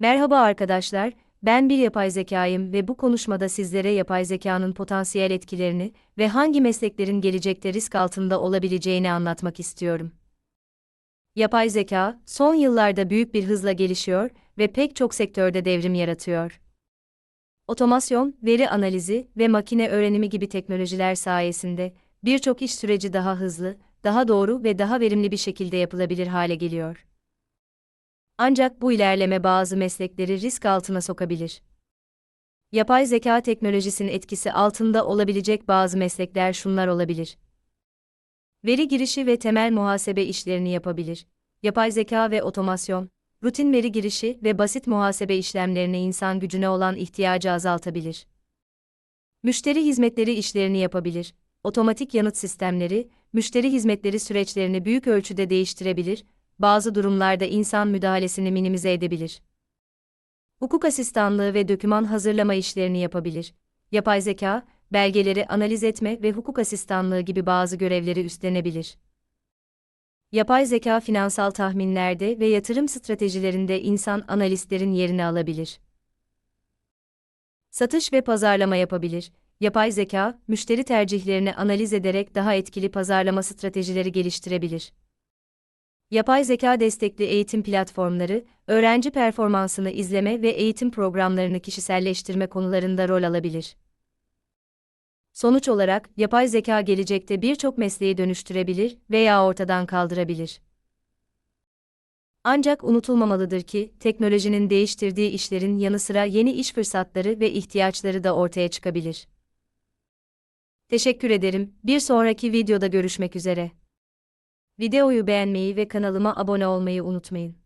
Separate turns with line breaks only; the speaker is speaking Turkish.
Merhaba arkadaşlar, ben bir yapay zekayım ve bu konuşmada sizlere yapay zekanın potansiyel etkilerini ve hangi mesleklerin gelecekte risk altında olabileceğini anlatmak istiyorum. Yapay zeka, son yıllarda büyük bir hızla gelişiyor ve pek çok sektörde devrim yaratıyor. Otomasyon, veri analizi ve makine öğrenimi gibi teknolojiler sayesinde birçok iş süreci daha hızlı, daha doğru ve daha verimli bir şekilde yapılabilir hale geliyor. Ancak bu ilerleme bazı meslekleri risk altına sokabilir. Yapay zeka teknolojisinin etkisi altında olabilecek bazı meslekler şunlar olabilir. Veri girişi ve temel muhasebe işlerini yapabilir. Yapay zeka ve otomasyon, rutin veri girişi ve basit muhasebe işlemlerini insan gücüne olan ihtiyacı azaltabilir. Müşteri hizmetleri işlerini yapabilir. Otomatik yanıt sistemleri, müşteri hizmetleri süreçlerini büyük ölçüde değiştirebilir, bazı durumlarda insan müdahalesini minimize edebilir. Hukuk asistanlığı ve doküman hazırlama işlerini yapabilir. Yapay zeka, belgeleri analiz etme ve hukuk asistanlığı gibi bazı görevleri üstlenebilir. Yapay zeka finansal tahminlerde ve yatırım stratejilerinde insan analistlerin yerini alabilir. Satış ve pazarlama yapabilir. Yapay zeka, müşteri tercihlerini analiz ederek daha etkili pazarlama stratejileri geliştirebilir. Yapay zeka destekli eğitim platformları, öğrenci performansını izleme ve eğitim programlarını kişiselleştirme konularında rol alabilir. Sonuç olarak, yapay zeka gelecekte birçok mesleği dönüştürebilir veya ortadan kaldırabilir. Ancak unutulmamalıdır ki, teknolojinin değiştirdiği işlerin yanı sıra yeni iş fırsatları ve ihtiyaçları da ortaya çıkabilir. Teşekkür ederim. Bir sonraki videoda görüşmek üzere. Videoyu beğenmeyi ve kanalıma abone olmayı unutmayın.